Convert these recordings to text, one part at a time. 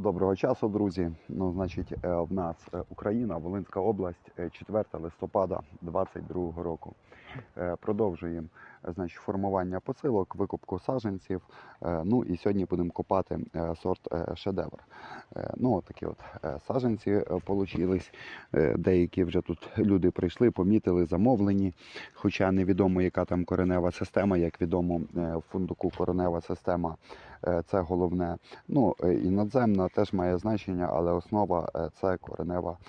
Доброго часу, друзі. Ну, значить, е, в нас е, Україна, Волинська область, е, 4 листопада 2022 року. Е, Продовжуємо е, значить, формування посилок, викупку саджанців. Е, Ну і сьогодні будемо копати е, сорт е, шедевр. Ну, такі от саджанці е, получились. Деякі вже тут люди прийшли, помітили, замовлені. Хоча невідомо, яка там коренева система, як відомо, в фундуку коренева система це головне. Ну і надземна теж має значення, але основа це коренева, е,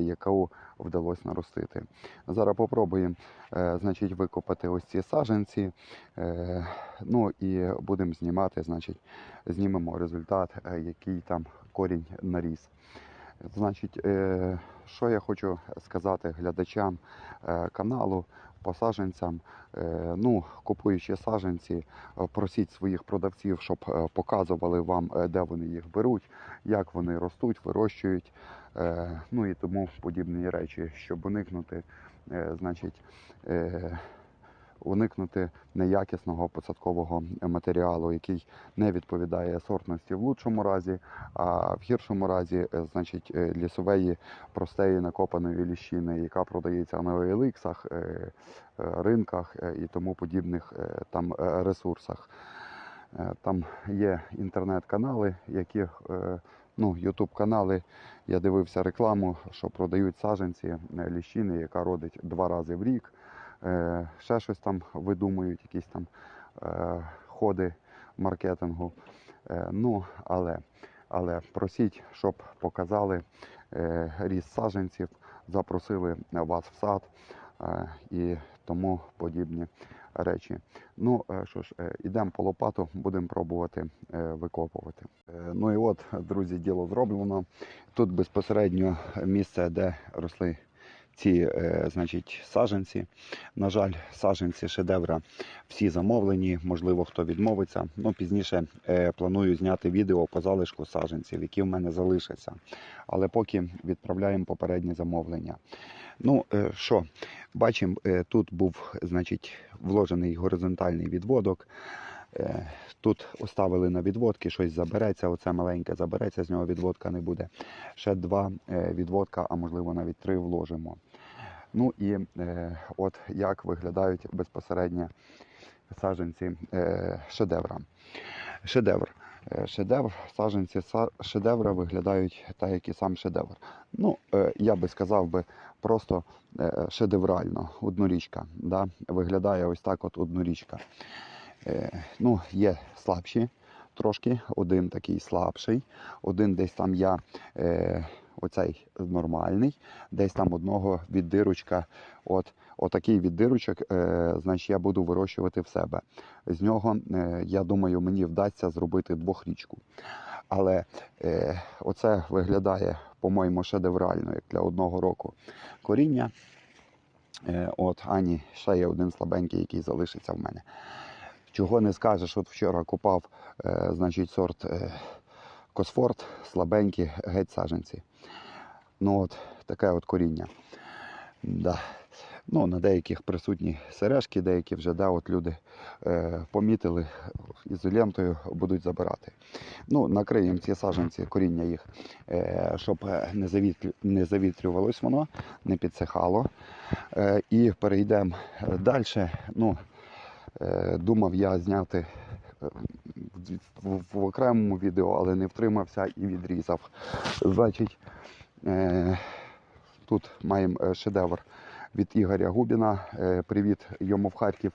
яку вдалося наростити. Зараз попробуємо е, значить, викопати ось ці саджанці. е, Ну і будемо знімати, значить, знімемо результат, е, який там корінь наріс. Значить, е, що я хочу сказати глядачам е, каналу, посадженцям. саженцям. Ну, купуючи саджанці, е, просіть своїх продавців, щоб е, показували вам, е, де вони їх беруть, як вони ростуть, вирощують, е, ну і тому подібні речі, щоб уникнути, е, значить, е, уникнути неякісного посадкового матеріалу, який не відповідає сортності в лучшому разі, а в гіршому разі, е, значить, е, лісової простої накопаної ліщини, яка продається на OLX, е, ринках і тому подібних там ресурсах. Там є інтернет-канали, які ну, Ютуб канали. Я дивився рекламу, що продають саджанці е, ліщини, яка родить два рази в рік. Е, Ще щось там видумують, якісь там е, ходи маркетингу. Е, Ну, але, але просіть, щоб показали ріст саджанців, запросили вас в сад і тому подібні речі. Ну що ж, ідемо по лопату, будемо пробувати викопувати. Ну і от, друзі, діло зроблено. Тут безпосередньо місце, де росли ці е, значить, саджанці. На жаль, саджанці шедевра всі замовлені, можливо, хто відмовиться. Ну, пізніше е, планую зняти відео по залишку саджанців, які в мене залишаться. Але поки відправляємо попередні замовлення. Ну е, що, бачимо, тут був значить, вложений горизонтальний відводок. Тут оставили на відводки, щось забереться, оце маленьке забереться, з нього відводка не буде. Ще два відводка, а можливо навіть три вложимо. Ну і е, от як виглядають безпосередньо саджанці е, шедевра. Шедевр. Е, Шедевр, саджанці шедевра виглядають так, як і сам шедевр. Ну, е, я би сказав би просто е, шедеврально, однорічка. Да? Виглядає ось так от однорічка. Ну, є слабші трошки, один такий слабший, один десь там я оцей нормальний, десь там одного віддирочка. От, отакий віддирочок, е, значить, я буду вирощувати в себе. З нього, е, я думаю, мені вдасться зробити двохрічку. Але е, оце виглядає, по-моєму, шедеврально, як для одного року коріння. Е, от, ані ще є один слабенький, який залишиться в мене. Чого не скажеш, от вчора купав, е, значить, сорт е, Косфорт, слабенькі, геть саджанці. Ну от таке от коріння. Да. Ну, на деяких присутні сережки, деякі вже да, от люди е, помітили, ізолентою будуть забирати. Ну, накриємо ці саджанці, коріння їх, е, щоб е, не, завітрю, не завітрювалось воно, не підсихало. Е, і перейдемо далі. Ну, Е, Думав я зняти е, в, в, окремому відео, але не втримався і відрізав. Значить, е, тут маємо е, шедевр від Ігоря Губіна. Е, Привіт йому в Харків.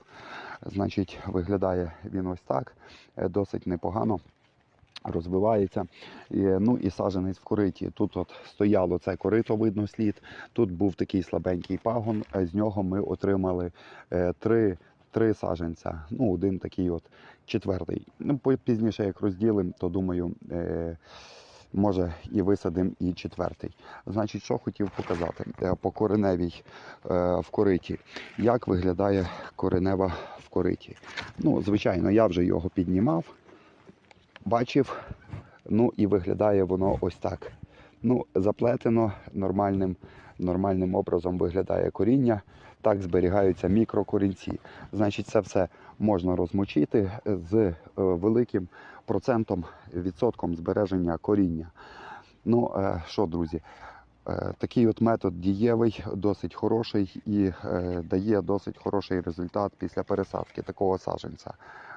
Значить, виглядає він ось так, е, досить непогано. Розвивається. Ну і саджанець в кориті. Тут от стояло це корито, видно слід. Тут був такий слабенький пагон, з нього ми отримали е, три, три саджанця. Ну, один такий от четвертий. Ну, пізніше, як розділимо, то думаю, е, може і висадимо і четвертий. Значить, що хотів показати Е, по кореневій е, в кориті. Як виглядає коренева в кориті? Ну, звичайно, я вже його піднімав бачив. Ну і виглядає воно ось так. Ну, заплетено нормальним, нормальним образом виглядає коріння. Так зберігаються мікрокорінці. Значить, це все можна розмочити з е, великим процентом, відсотком збереження коріння. Ну е, що, друзі, е, такий от метод дієвий, досить хороший і е, дає досить хороший результат після пересадки такого саджанця.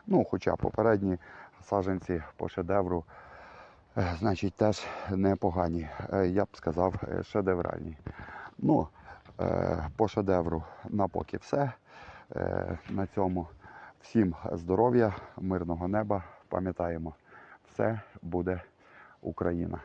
Ну, хоча попередні саджанці по шедевру, е, значить, теж непогані. Е, Я б сказав, е, шедевральні. Ну, е, по шедевру на поки все. Е, На цьому всім здоров'я, мирного неба. Пам'ятаємо, все буде Україна.